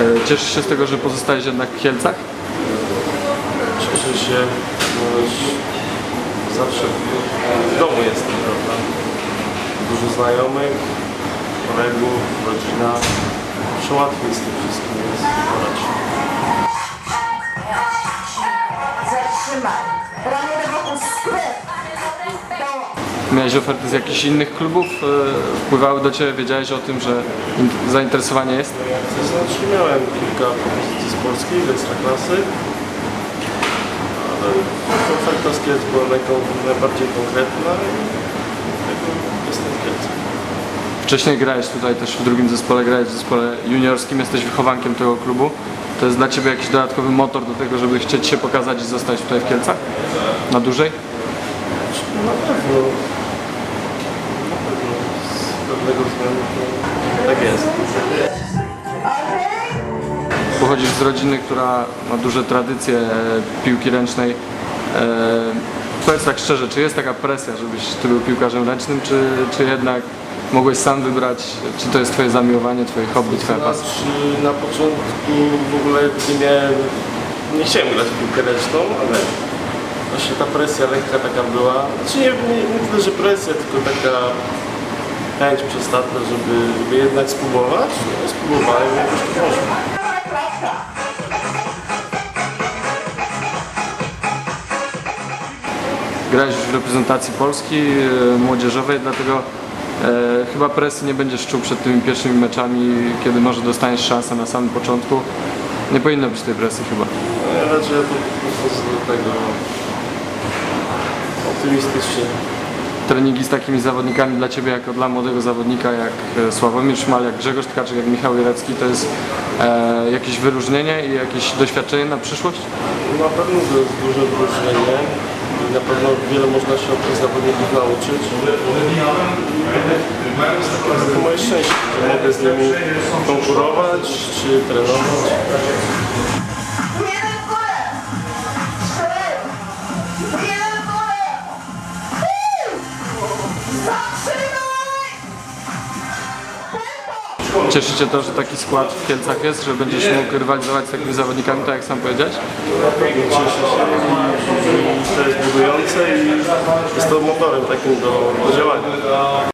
E, Cieszysz się z tego, że pozostajesz jednak w Kielcach? Cieszę się, bo już zawsze w domu jestem, prawda? Dużo znajomych, kolegów, rodzina. Przełatwiej z tym wszystkim jest porać. Zatrzymaj. Ramię do boku. Miałeś oferty z jakichś innych klubów? e, Wpływały do Ciebie? Wiedziałeś o tym, że in- zainteresowanie jest? Znaczy miałem kilka propozycji z Polski, z Ekstraklasy. Ale oferta z Kielc była najbardziej konkretna i jestem w Kielcach. Wcześniej grałeś tutaj też w drugim zespole, grałeś w zespole juniorskim, jesteś wychowankiem tego klubu. To jest dla Ciebie jakiś dodatkowy motor do tego, żeby chcieć się pokazać i zostać tutaj w Kielcach? Na dłużej? Na pewno. Pewnego względu to tak jest. Pochodzisz z rodziny, która ma duże tradycje piłki ręcznej. E, powiedz tak szczerze, czy jest taka presja, żebyś Ty był piłkarzem ręcznym, czy, czy jednak mogłeś sam wybrać, czy to jest Twoje zamiłowanie, Twoje hobby, Twoja pasja? Znaczy na początku w ogóle nie miałem, nie chciałem grać w piłkę ręczną, ale właśnie ta presja lekka taka była. Znaczy nie, nie, nie tyle, że presja, tylko taka chęć przestatna, żeby, żeby jednak spróbować. No, spróbowałem i jakoś to poszło. Grałeś w reprezentacji Polski e, młodzieżowej, dlatego e, chyba presji nie będziesz czuł przed tymi pierwszymi meczami, kiedy może dostaniesz szansę na samym początku. Nie powinno być tej presji chyba. No, ja raczej to podchodzę do tego optymistycznie. Treningi z takimi zawodnikami dla Ciebie, jako dla młodego zawodnika, jak e, Sławomir Szmal, jak Grzegorz Tkaczyk, jak Michał Jerecki, to jest e, jakieś wyróżnienie i jakieś doświadczenie na przyszłość? Na pewno to jest duże wyróżnienie i na pewno wiele można się od tych zawodników nauczyć. To moje szczęście, że mogę z nimi konkurować czy trenować. Cieszy Cię to, że taki skład w Kielcach jest, że będziesz mógł rywalizować z takimi zawodnikami, tak jak sam powiedziałeś? Na pewno cieszę się i, to jest budujące i jest to motorem takim do, do działania.